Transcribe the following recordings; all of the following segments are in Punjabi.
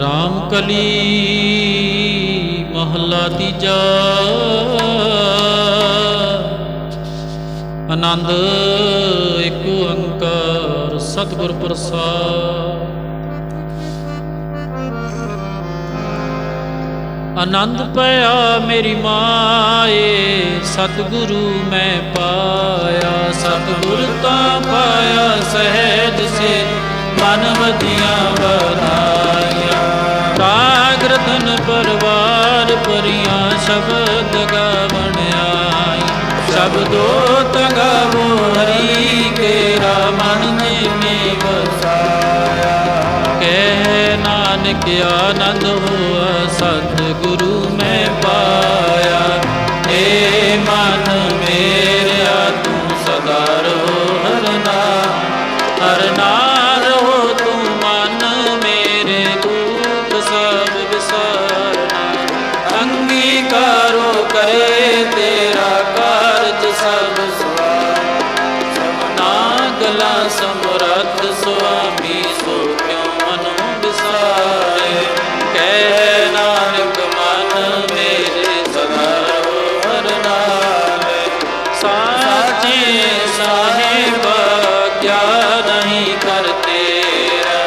ਰਾਮ ਕਲੀ ਮਹੱਲਾ ਤੀਜਾ। ਆਨੰਦ ਇੱਕ ਓੰਕਾਰ ਸਤਿਗੁਰ ਪ੍ਰਸਾਦ। ਆਨੰਦ ਪਿਆ ਮੇਰੀ ਮਾਏ, ਸਤਿਗੁਰੂ ਮੈਂ ਪਾਇਆ, ਸਤਿਗੁਰ ਤਾਂ ਪਾਇਆ ਸਹਿ ਰਤਨ ਪਰਵਾਰ ਪਰੀਆਂ ਸ਼ਬਦ ਗਾਵਣ ਆਈ। ਸ਼ਬਦੋ ਤਗਾਵੋ ਹਰੀ ਕੇਰਾ ਮਨ ਜਿਨੇ ਵਸਾਇਆ ਕਹਿ ਨਾਨਕ ਆਨੰਦ ਹੋਆ ਸਤਿਗੁਰੂ ਮੈਂ ਕਰੇ ਤੇਰਾ ਕਾਰਜ ਸਭ ਸਵਾਰ ਸਭਨਾ ਗਲਾ ਸਮਰੱਥ ਸੁਆਮੀ, ਸੋ ਕਿਉ ਮਨੁ ਵਿਸਾਰੇ? ਕਹਿ ਨਾਨਕ, ਮਨ ਮੇਰੇ ਸਦਾ ਰਹੋ ਹਰ ਨਾਮੇ ਸਾਚੇ ਸਾਹਿਬ ਕਿਆ ਨਹੀਂ ਕਰ ਤੇਰਾ।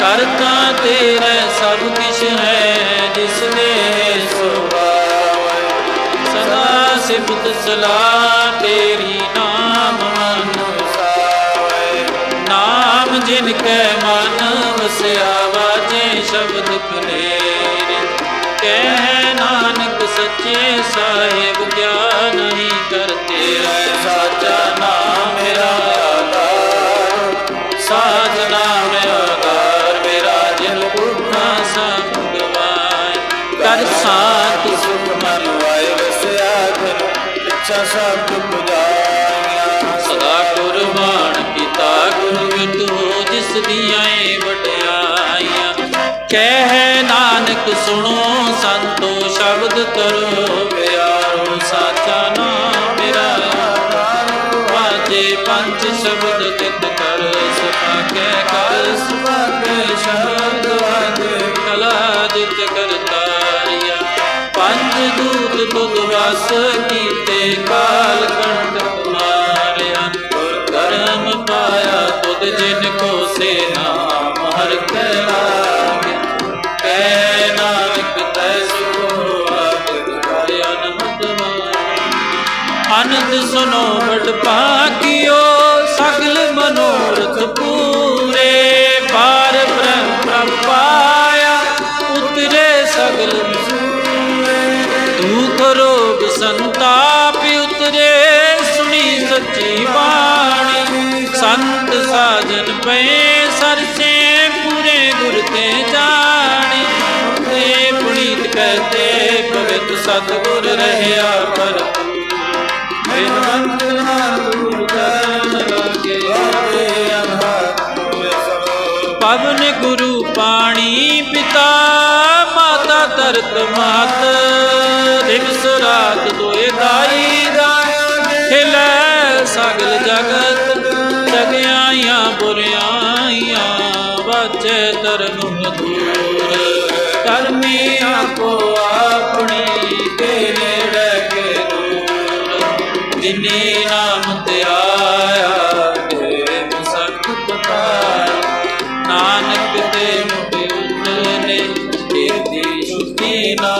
ਕਰਤਾ ਤੇਰੇ ਸਭ ਕਿਛ ਹੈ ਸਿਫਤ ਸਲਾਹ ਤੇਰੀ ਨਾਮ ਮਨ ਵਸਾਵੇ ਨਾਮ ਜਿਨ ਕੈ ਮਨ ਵਸਿਆ ਵਾਜੇ ਸ਼ਬਦ ਕਲੇਰੇ ਕਹਿ ਨਾਨਕ ਸੱਚੇ ਸਾਹਿਬ ਸਭ ਪੁਜਾਈਆਂ ਸਦਾ ਕੁਰਬਾਨ ਕੀਤਾ ਗੁਰੂ ਵਿਟੂ ਜਿਸ ਦੀਆਂ ਏ ਵਡਿਆਈਆਂ। ਕਹਿ ਨਾਨਕ ਸੁਣੋ, ਸੰਤੋ ਸ਼ਬਦ ਕਰੋ, ਪਿਆਰੋ ਸਾਚਾ ਨਾਮ ਮੇਰਾ। ਵਾਜੇ ਪੰਜ ਸ਼ਬਦ ਤਿਤ ਕਰ ਸਭਾਗੇ ਕਰ ਸਭਾਗੇ ਸ਼ਬਦ ਵਾਜੇ ਕਲਾ ਸੇ ਨਾਮ ਹਰ ਕੈ ਲਾਗੇ ਕਹਿ ਨਾਨਕ ਤੈ ਸੁਖੋ ਆਗਿ ਕਰਿ ਅਨੰਦ ਅਨੰਦ ਸੁਨੋ ਵਡ ਭਾਗਿਓ ਸੰਤ ਸਾਜਨ ਪਏ ਸਰਸੇ ਪੂਰੇ ਗੁਰ ਤੇ ਜਾਣੇ। ਤੇ ਪੁਨੀਤ ਕਹਤੇ, ਪਵਿੱਤ ਸਤਿਗੁਰ ਰਹਿਆ ਪਰ ਬਿਨਵੰਤ ਨਾਲ ਗੁਰ ਕਰਨ ਲਾਗੇ ਪਵਨ ਗੁਰੂ ਪਾਣੀ ਪਿਤਾ, ਮਾਤਾ ਤਰਤ ਮਾਤ। ਦਿਵਸ ਰਾਤ ਦੋਏ ਦਾਈ ਦਾ ਖਿਲੈ ਸਗਲ ਜਗਤ। ਧਰਮ ਦੂਰ ਕਰਮੀ ਆਪੋ ਆਪਣੀ ਕੇ ਨੇੜੇ ਦੂਰ। ਜਿਨੇ ਨਾਮ ਤੇ ਆਇਆ ਤੇ ਮੁਸਕ ਪਤਾਇਆ। ਨਾਨਕ ਤੇ ਮੁਟੇ ਉਤਨੇ ਕੀਰਤੀ ਸੁਖੀ ਨਾਮ